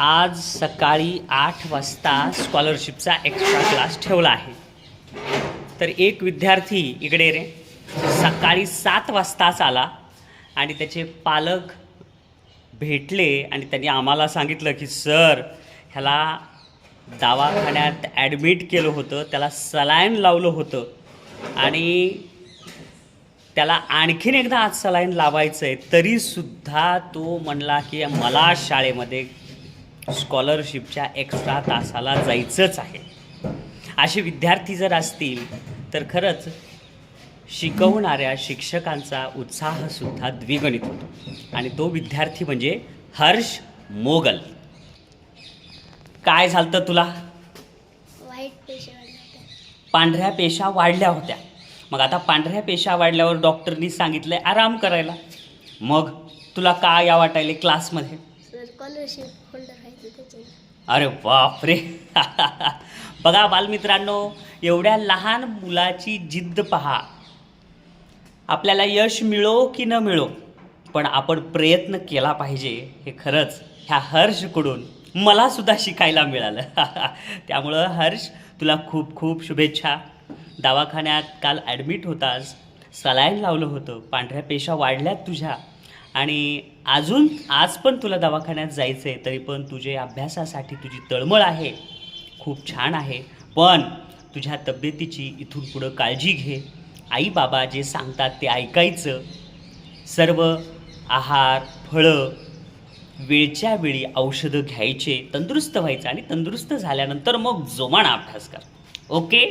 आज सकाळी आठ वाजता स्कॉलरशिपचा एक्स्ट्रा क्लास ठेवला आहे. तर एक विद्यार्थी इकडे रे. सकाळी सात वाजताच आला आणि त्याचे पालक भेटले आणि त्यांनी आम्हाला सांगितलं की सर ह्याला दवाखान्यात ॲडमिट केलं होतं त्याला सलाईन लावलं होतं आणि त्याला आणखीन एकदा आज सलाईन लावायचं आहे तरीसुद्धा तो म्हणला की मला शाळेमध्ये स्कॉलरशिपच्या एक्स्ट्रा तासाला जायचंच आहे. असे विद्यार्थी जर असतील तर खरंच शिकवणाऱ्या शिक्षकांचा उत्साहसुद्धा द्विगणित होतो. आणि तो विद्यार्थी म्हणजे हर्ष मोगल. काय झालं तुला? पांढऱ्या पेशा वाढल्या होत्या. मग आता पांढऱ्या पेशा वाढल्यावर डॉक्टरनी सांगितलंय आराम करायला. मग तुला काय या वाटायले क्लासमध्ये स्कॉलरशिप होल्डर अरे बापरे. बघा बालमित्रांनो एवढ्या लहान मुलाची जिद्द पहा. आपल्याला यश मिळो की न मिळो पण आपण प्रयत्न केला पाहिजे हे खरंच ह्या हर्षकडून मला सुद्धा शिकायला मिळालं. त्यामुळं हर्ष तुला खूप खूप शुभेच्छा. दवाखान्यात काल ॲडमिट होतास. सलाईन लावलं होतं. पांढऱ्या पेशा वाढल्यात तुझ्या. आणि अजून आज पण तुला दवाखान्यात जायचं आहे तरी पण तुझे अभ्यासासाठी तुझी तळमळ आहे. खूप छान आहे. पण तुझ्या तब्येतीची इथून पुढं काळजी घे. आई बाबा जे सांगतात ते ऐकायचं. सर्व आहार फळं वेळच्या वेळी औषधं घ्यायचे तंदुरुस्त व्हायचं आणि तंदुरुस्त झाल्यानंतर मग जोमाना अभ्यास कर. ओके?